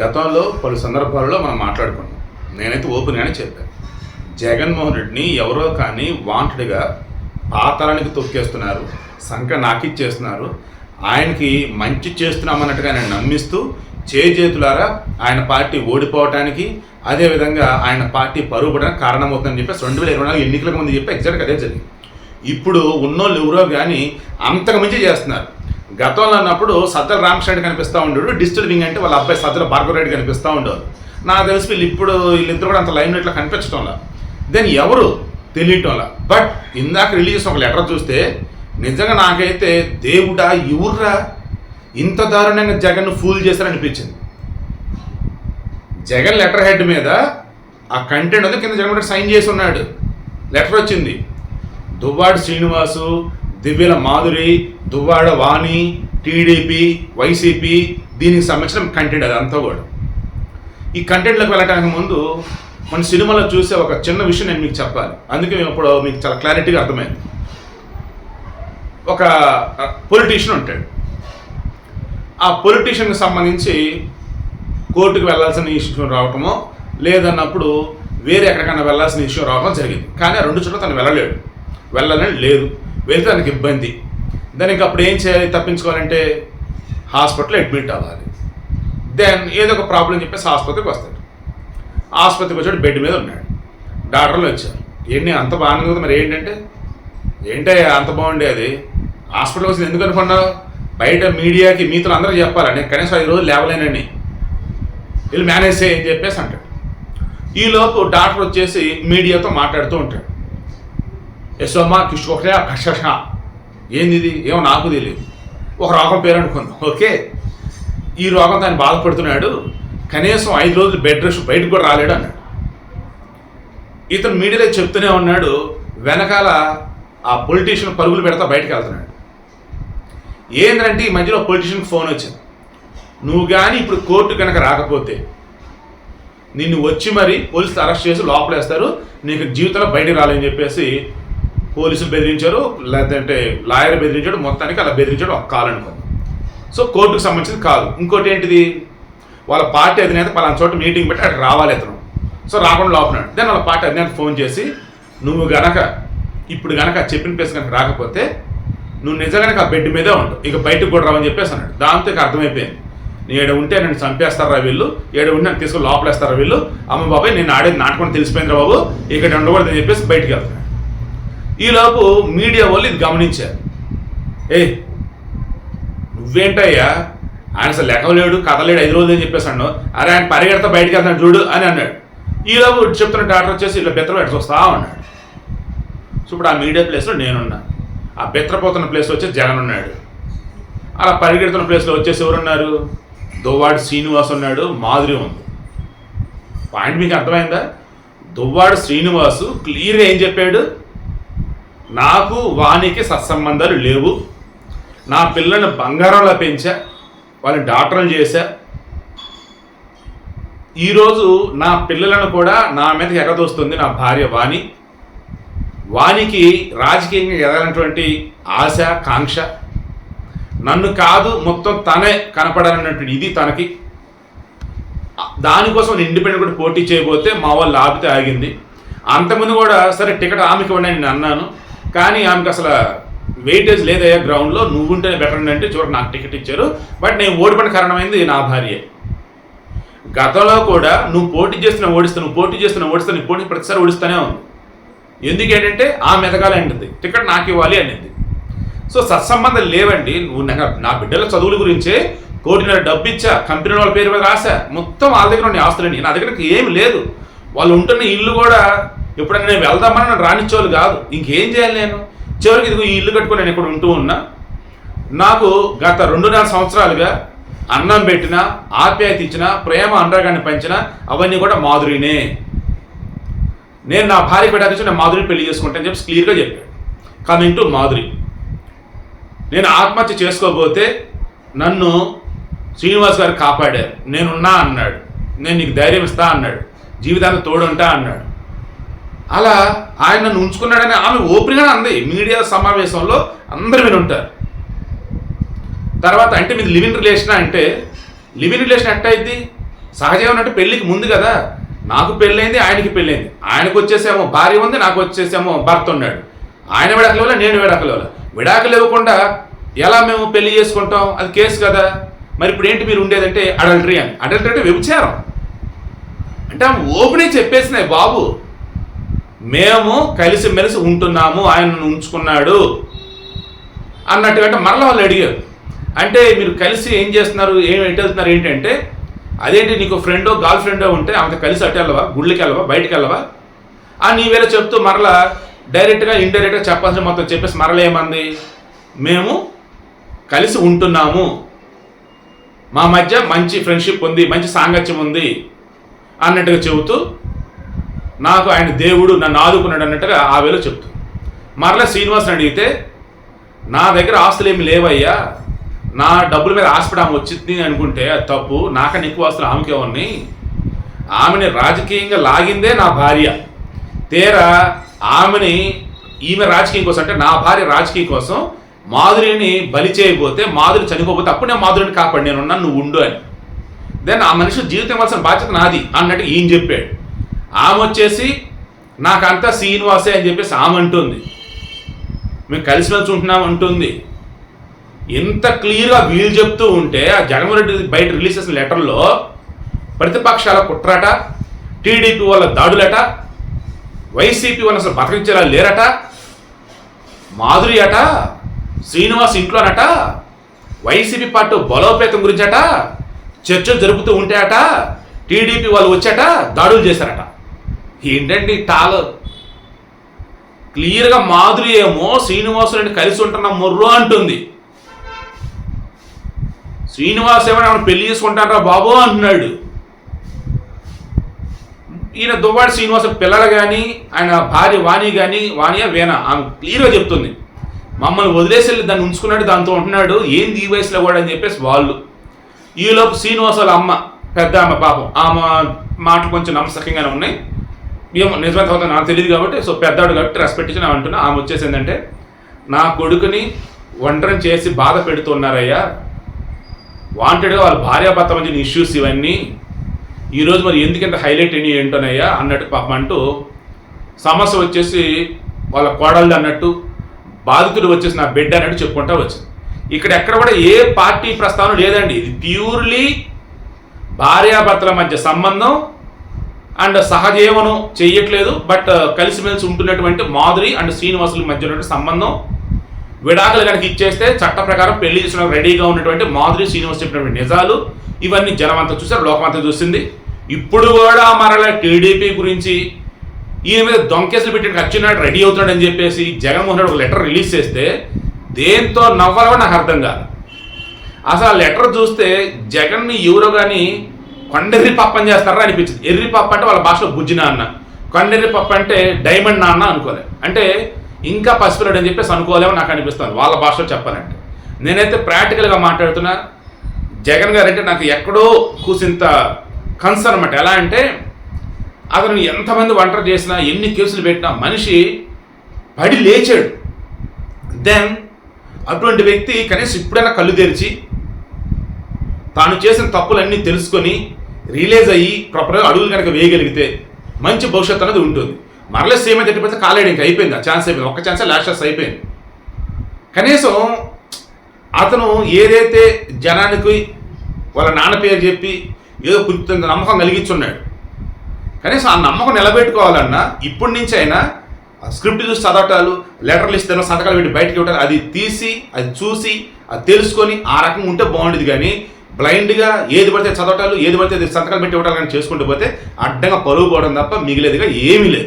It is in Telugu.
గతంలో పలు సందర్భాలలో మనం మాట్లాడుకున్నాం. నేనైతే ఓపెన్గానే చెప్పాను జగన్మోహన్ రెడ్డిని ఎవరో కానీ వాంటెడ్గా పాతాళానికి తొక్కేస్తున్నారు సంఖ నాకిచ్చేస్తున్నారు. ఆయనకి మంచి చేస్తున్నామన్నట్టుగా ఆయన నమ్మిస్తూ చేజేతులారా ఆయన పార్టీ ఓడిపోవటానికి అదేవిధంగా ఆయన పార్టీ పరుగుపడడానికి కారణమవుతుందని చెప్పేసి రెండు వేల ఇరవై నాలుగు ఎన్నికలకు ముందు చెప్పి ఎగ్జాక్ట్గా అదే జరిగింది. ఇప్పుడు ఉన్నోళ్ళు ఎవరో కానీ అంతకు మించి చేస్తున్నారు. గతంలో అన్నప్పుడు సజ్జల రామకృష్ణ కనిపిస్తూ ఉండేడు డిజిటల్ వింగ్ అంటే వాళ్ళ అబ్బాయి సజ్జల భార్గవ రెడ్డి కనిపిస్తూ ఉండేవారు నాకు తెలిసి వీళ్ళు ఇప్పుడు వీళ్ళిద్దరు కూడా అంత లైన్ లైట్లో కనిపించడంలా దెన్ ఎవరు? తెలియటంలా. బట్ ఇందాక రిలీజ్ ఒక లెటర్ చూస్తే నిజంగా నాకైతే దేవుడా ఎవర్రా? ఇంత దారుణంగా జగన్ ఫూల్ చేశారనిపించింది. జగన్ లెటర్ హెడ్ మీద ఆ కంటెంట్ ఉంది కింద జగన్ సైన్ చేసి ఉన్నాడు. లెటర్ వచ్చింది. దువ్వాడు శ్రీనివాసు దివ్యల మాధురి దువ్వాడ వాణి టీడీపీ వైసీపీ దీనికి సంబంధించిన కంటెంట్ అదంతా కూడా. ఈ కంటెంట్లోకి వెళ్ళడానికి ముందు మన సినిమాలో చూసే ఒక చిన్న విషయం నేను మీకు చెప్పాలి. అందుకే మేము ఇప్పుడు మీకు చాలా క్లారిటీగా అర్థమైంది. ఒక పొలిటీషియన్ ఉంటాడు. ఆ పొలిటీషియన్కి సంబంధించి కోర్టుకు వెళ్ళాల్సిన ఇష్యూ రావటమో లేదన్నప్పుడు వేరే ఎక్కడికైనా వెళ్ళాల్సిన ఇష్యూ రావడం జరిగింది. కానీ ఆ రెండు చోట్ల తను వెళ్ళలేడు. వెళ్ళాలని లేదు. వెళ్తే తనకి ఇబ్బంది. దానికి అప్పుడు ఏం చేయాలి? తప్పించుకోవాలంటే హాస్పిటల్ అడ్మిట్ అవ్వాలి. దెన్ ఏదో ఒక ప్రాబ్లం చెప్పేసి ఆసుపత్రికి వస్తాడు. ఆసుపత్రికి వచ్చాడు బెడ్ మీద ఉన్నాడు. డాక్టర్లు వచ్చారు. ఏంటి అంత బాగుంది కదా మరి ఏంటంటే? ఏంటే అంత బాగుండే అది. హాస్పిటల్కి వచ్చింది ఎందుకు అనుకున్నావు? బయట మీడియాకి మీతో అందరూ చెప్పాలి? కనీసం ఐదు రోజులు లేవలేనని వీళ్ళు మేనేజ్ చేయని చెప్పేసి అంటాడు. ఈలోపు డాక్టర్ వచ్చేసి మీడియాతో మాట్లాడుతూ ఉంటాడు. యశోమా కిషోహ్రే కషష ఏంది ఏమో నాకు తెలియదు ఒక రోగం పేరు అనుకుందాం. ఓకే? ఈ రోగం తను బాధపడుతున్నాడు. కనీసం ఐదు రోజులు బెడ్ రెస్ట్ బయటకు కూడా రాలేడు అన్నాడు. ఇతను మీడియాలో చెప్తూనే ఉన్నాడు వెనకాల ఆ పొలిటీషియన్ పరుగులు పెడతా బయటకు వెళ్తున్నాడు. ఏంటంటే ఈ మధ్యలో పొలిటీషియన్కి ఫోన్ వచ్చింది. నువ్వు కానీ ఇప్పుడు కోర్టు కనుక రాకపోతే నిన్ను వచ్చి మరి పోలీసులు అరెస్ట్ చేసి లోపలేస్తారు నీకు జీవితంలో బయటకు రాలేని చెప్పేసి పోలీసులు బెదిరించారు లేదంటే లాయర్ బెదిరించాడు మొత్తానికి అలా బెదిరించాడు ఒక కాల్ అనుకుంది సో కోర్టుకు సంబంధించింది కాదు. ఇంకోటి ఏంటిది? వాళ్ళ పార్టీ అధినేత పలానా చోట మీటింగ్ పెట్టి అక్కడ రావాలి అతను సో రాకుండా లోపనాడు దెన్ వాళ్ళ పార్టీ అధినేత ఫోన్ చేసి నువ్వు గనక ఇప్పుడు గనక చెప్పిన ప్లేస్ కనుక రాకపోతే నువ్వు నిజంగానే ఆ బెడ్ మీదే ఉంటావు ఇక బయటకు కూడా రావని చెప్పేసి అన్నాడు. దాంతో ఇక అర్థమైపోయింది. నేను ఏడ ఉంటే నన్ను చంపేస్తారా వీళ్ళు? ఏడ ఉంటే నన్ను తీసుకుని లోపలేస్తారా వీళ్ళు? అమ్మ బాబాయ్ నేను ఆడేది నాటకం తెలిసిపోయింది బాబు. ఇక్కడ ఉండకూడదని చెప్పేసి బయటికి వెళ్తాను ఈలోపు మీడియా వాళ్ళు ఇది గమనించారు. ఏ నువ్వేంటయ్యా? ఆయన అసలు లెక్కలేడు కదలేడు ఐదు రోజులు అని చెప్పేసాడు అరే ఆయన పరిగెడతా బయటకు వెళ్తాను చూడు అని అన్నాడు. ఈలోపు చెప్తున్న డాక్టర్ వచ్చేసి ఇలా బెత్తలు ఎట్లా వస్తా ఉన్నాడు. సో ఇప్పుడు ఆ మీడియా ప్లేస్లో నేనున్నా. ఆ బెత్తరపోతున్న ప్లేస్లో వచ్చి జగన్ ఉన్నాడు. అలా పరిగెడుతున్న ప్లేస్లో వచ్చేసి ఎవరున్నారు? దువ్వాడు శ్రీనివాస్ ఉన్నాడు మాధురి ఉంది. పాయింట్ మీకు అర్థమైందా? దువ్వాడు శ్రీనివాసు క్లియర్గా ఏం చెప్పాడు? నాకు వానికి సత్సంబంధాలు లేవు. నా పిల్లల్ని బంగారంలో పెంచా వాళ్ళని డాక్టర్లు చేశా. ఈరోజు నా పిల్లలను కూడా నా మీద ఎగదోస్తుంది నా భార్య వాణి. వానికి రాజకీయంగా ఎదగనటువంటి ఆశ కాంక్ష. నన్ను కాదు మొత్తం తనే కనపడాలన్నటువంటి ఇది తనకి. దానికోసం నేను ఇండిపెండెంట్ కూడా పోటీ చేయబోతే మా వాళ్ళు ఆపితే ఆగింది. అంతకుముందు కూడా సరే టికెట్ ఆమెకి ఇవ్వండి అని నేను అన్నాను. కానీ ఆమెకు అసలు వెయిటేజ్ లేదయ్యా గ్రౌండ్లో నువ్వు ఉంటేనే బెటర్ అంటే చివరికి నాకు టికెట్ ఇచ్చారు. బట్ నేను ఓడిపడిన కారణమైంది నా భార్య. గతంలో కూడా నువ్వు పోటీ చేస్తున్న ఓడిస్తా నువ్వు పోటీ చేస్తున్న ఓడిస్తా నీ పోటీ ప్రతిసారి ఓడిస్తూనే ఉంది. ఎందుకు ఏంటంటే ఆమె ఎదగాలంటుంది టికెట్ నాకు ఇవ్వాలి అనింది సో సత్సంబంధం లేవండి. నువ్వు నా- నా బిడ్డల చదువుల గురించే కోటిన్నర డబ్బు ఇచ్చా కంపెనీ వాళ్ళ పేరు మీద రాసా మొత్తం వాళ్ళ దగ్గర ఉన్న ఆస్తులని నా దగ్గర ఏమి లేదు. వాళ్ళు ఉంటున్న ఇల్లు కూడా ఎప్పుడైనా నేను వెళ్దామని నన్ను రానిచ్చేవాళ్ళు కాదు. ఇంకేం చేయాలి నేను? చివరికి ఇదిగో ఈ ఇల్లు కట్టుకొని నేను ఇక్కడ ఉంటూ ఉన్నా. నాకు గత రెండున్నర సంవత్సరాలుగా అన్నం పెట్టిన ఆప్యాయత ఇచ్చిన ప్రేమ అండగాన్ని పెంచిన అవన్నీ కూడా మాధురినే. నేను నా భార్య పెట్టాక నేను మాధురిని పెళ్ళి చేసుకుంటాను చెప్పి క్లియర్గా చెప్పాడు. Coming to Madhuri. నేను ఆత్మహత్య చేసుకోబోతే నన్ను శ్రీనివాస్ గారు కాపాడారు. నేనున్నా అన్నాడు. నేను నీకు ధైర్యం ఇస్తా అన్నాడు. జీవితానికి తోడుంటా అన్నాడు. అలా ఆయన నన్ను ఉంచుకున్నాడని ఆమె ఓపెన్గా అంది. మీడియా సమావేశంలో అందరు వినుంటారు తర్వాత అంటే మీది లివింగ్ రిలేషన్ అంటే లివింగ్ రిలేషన్ ఎట్ట అయింది సహజం అంటే పెళ్ళికి ముందు కదా? నాకు పెళ్ళైంది ఆయనకి పెళ్ళైంది. ఆయనకు వచ్చేసేమో భార్య ఉంది నాకు వచ్చేసేమో భర్త ఉన్నాడు. ఆయన విడాకుల నేను విడాకులు విడాకులు ఇవ్వకుండా ఎలా మేము పెళ్ళి చేసుకుంటాం? అది కేసు కదా? మరి ఇప్పుడు ఏంటి మీరు ఉండేదంటే అడల్టరీ అని. అడల్టరీ అంటే వ్యభిచారం. అంటే ఆమె ఓపెనే చెప్పేసినాయి బాబు మేము కలిసిమెలిసి ఉంటున్నాము ఆయన ఉంచుకున్నాడు అన్నట్టుగా అంటే మరల వాళ్ళు అడిగారు. అంటే మీరు కలిసి ఏం చేస్తున్నారు ఏం వెళ్తున్నారు ఏంటంటే అదేంటి నీకు ఫ్రెండో గర్ల్ ఫ్రెండో ఉంటే ఆమెతో కలిసి అటు వెళ్ళవా గుళ్ళకి వెళ్ళవా బయటికి వెళ్ళవా? ఆ నీవేళ చెప్తూ మరలా డైరెక్ట్గా ఇండైరెక్ట్గా చెప్పాల్సిన మొత్తం చెప్పేసి మరలా ఏమంది? మేము కలిసి ఉంటున్నాము. మా మధ్య మంచి ఫ్రెండ్షిప్ ఉంది మంచి సాంగత్యం ఉంది అన్నట్టుగా చెబుతూ నాకు ఆయన దేవుడు నన్ను ఆదుకున్నాడు అన్నట్టుగా ఆ వేళ చెప్తుంది. మరలా శ్రీనివాస్ని అడిగితే నా దగ్గర ఆస్తులు ఏమి లేవయ్యా. నా డబ్బుల మీద ఆశపడి ఆమె వచ్చింది అనుకుంటే అది తప్పు. నాకన్నా ఎక్కువ ఆస్తులు ఆమెకే ఉన్నాయి. ఆమెని రాజకీయంగా లాగిందే నా భార్య. తీరా ఆమెని ఈమె రాజకీయం కోసం అంటే నా భార్య రాజకీయం కోసం మాధురిని బలి చేయబోతే మాధురి చనిపోతే అప్పుడు నేను మాధురిని కాపాడి. నేను ఉన్నాను నువ్వు ఉండు అని. దెన్ ఆ మనిషి జీవితం ఇవ్వాల్సిన బాధ్యత నాది అన్నట్టు ఈయన చెప్పాడు. ఆమె వచ్చేసి నాకంతా శ్రీనివాసే అని చెప్పేసి ఆమె అంటుంది మేము కలిసి వచ్చి ఉంటున్నాం అంటుంది. ఎంత క్లియర్గా వీళ్ళు చెప్తూ ఉంటే ఆ జగన్మోహన్ రెడ్డి బయట రిలీజ్ చేసిన లెటర్లో ప్రతిపక్షాల కుట్రట టీడీపీ వాళ్ళ దాడులట వైసీపీ వాళ్ళు అసలు బతకించేలా లేరట మాధురి అట శ్రీనివాస్ ఇంట్లోనట వైసీపీ పార్టీ బలోపేతం గురించట చర్చలు జరుపుతూ ఉంటే అట టీడీపీ వాళ్ళు వచ్చాట దాడులు చేశారట. ఏంటండి టాల్ క్లియర్గా మాధురి ఏమో శ్రీనివాసులని కలిసి ఉంటున్న మొర్రు అంటుంది. శ్రీనివాస్ ఏమైనా పెళ్ళి చేసుకుంటానరా బాబు అంటున్నాడు. ఈయన దువ్వాడి శ్రీనివాస పిల్లలు కానీ ఆయన భార్య వాణి కానీ వాణియా వేణ? ఆమె క్లియర్గా చెప్తుంది. మమ్మల్ని వదిలేసి వెళ్ళి దాన్ని ఉంచుకున్నాడు దాంతో ఉంటున్నాడు. ఏంది ఈ వయసులో కూడా అని చెప్పేసి వాళ్ళు. ఈలోపు శ్రీనివాసాల అమ్మ పెద్ద ఆమె పాపం. ఆమె మాటలు కొంచెం నమ్మసకంగానే ఉన్నాయి. ఏమో నిజమైన తర్వాత నాకు తెలియదు కాబట్టి సో పెద్దవాడు కాబట్టి రెస్పెక్ట్ ఇచ్చి నేను అంటున్నా. ఆమె వచ్చేసి ఏంటంటే నా కొడుకుని వంటరం చేసి బాధ పెడుతున్నారయ్యా. వాంటెడ్గా వాళ్ళ భార్యాభర్త మధ్య ఇష్యూస్ ఇవన్నీ. ఈరోజు మరి ఎందుకంత హైలైట్ అయినాయి ఏంటోనయ్యా అన్నట్టు పాపం అంటూ సమస్య వచ్చేసి వాళ్ళ కోడళ్ళు అన్నట్టు బాధితుడు వచ్చేసి నా బిడ్డ అన్నట్టు చెప్పుకుంటా వచ్చింది. ఇక్కడ ఎక్కడ కూడా ఏ పార్టీ ప్రస్తావన లేదండి. ఇది ప్యూర్లీ భార్యాభర్తల మధ్య సంబంధం. అండ్ సహజీవనం చేయట్లేదు బట్ uh, కలిసిమెలిసి ఉంటున్నటువంటి మాధురి అండ్ శ్రీనివాసుల మధ్య ఉన్నటువంటి సంబంధం విడాకులు కనుక ఇచ్చేస్తే చట్ట ప్రకారం పెళ్ళి చేసిన రెడీగా ఉన్నటువంటి మాధురి శ్రీనివాస్ చెప్పినటువంటి నిజాలు ఇవన్నీ జనమంతా అంతా చూసారు లోకమంతా చూసింది. ఇప్పుడు కూడా మరల టీడీపీ గురించి ఈయన మీద దొంకేసులు పెట్టి ఖర్చున్నాడు రెడీ అవుతున్నాడని చెప్పేసి జగన్మోహన్ రెడ్డి ఒక లెటర్ రిలీజ్ చేస్తే దేంతో నవ్వాలో నాకు అర్థం కాదు. అసలు ఆ లెటర్ చూస్తే జగన్ని ఎవరో కానీ కొండెర్రి పప్పు అని చేస్తారా అనిపించింది. ఎర్రి పప్పు అంటే వాళ్ళ భాషలో బుజ్జి నాన్న. కొండెర్రి పప్పు అంటే డైమండ్ నాన్న అనుకోలే. అంటే ఇంకా పసిపిల్లడు అని చెప్పేసి అనుకోలేమో నాకు అనిపిస్తుంది. వాళ్ళ భాషలో చెప్పాలంటే. నేనైతే ప్రాక్టికల్గా మాట్లాడుతున్నా. జగన్ గారు అంటే నాకు ఎక్కడో కూసింత కన్సర్న్ అనమాట ఎలా అంటే అతను ఎంతమంది వంట చేసినా ఎన్ని కేసులు పెట్టినా మనిషి పడి లేచాడు. దెన్ అటువంటి వ్యక్తి కనీసం ఇప్పుడైనా కళ్ళు తెరిచి తాను చేసిన తప్పులన్నీ తెలుసుకొని రిలీజ్ అయ్యి ప్రాపర్గా అడుగులు కనుక వేయగలిగితే మంచి భవిష్యత్తు అనేది ఉంటుంది. మరలా సేమ్ అయితే ఎట్టిపోతే కాలేడు ఇంకా అయిపోయింది. ఆ ఛాన్స్ అయిపోయింది. ఒక్క ఛాన్సే లాస్ట్ ఛాన్స్ అయిపోయింది. కనీసం అతను ఏదైతే జనానికి వాళ్ళ నాన్న పేరు చెప్పి ఏదో కొంత నమ్మకం కలిగించున్నాడు. కనీసం ఆ నమ్మకం నిలబెట్టుకోవాలన్నా ఇప్పటి నుంచి అయినా స్క్రిప్ట్ చూసి చదవటాలు లెటర్లు ఇస్తే సంతకాలు పెట్టి బయటకి ఇవ్వటాలు అది తీసి అది చూసి అది తెలుసుకొని ఆ రకంగా ఉంటే బాగుండేది. కానీ బ్లైండ్గా ఏది పడితే చదవటాలు ఏది పడితే సంతకాలు పెట్టి ఇవ్వటాలు కానీ చేసుకుంటూ పోతే అడ్డంగా పరుగు పోవడం తప్ప మిగిలేదిగా ఏమీ లేదు.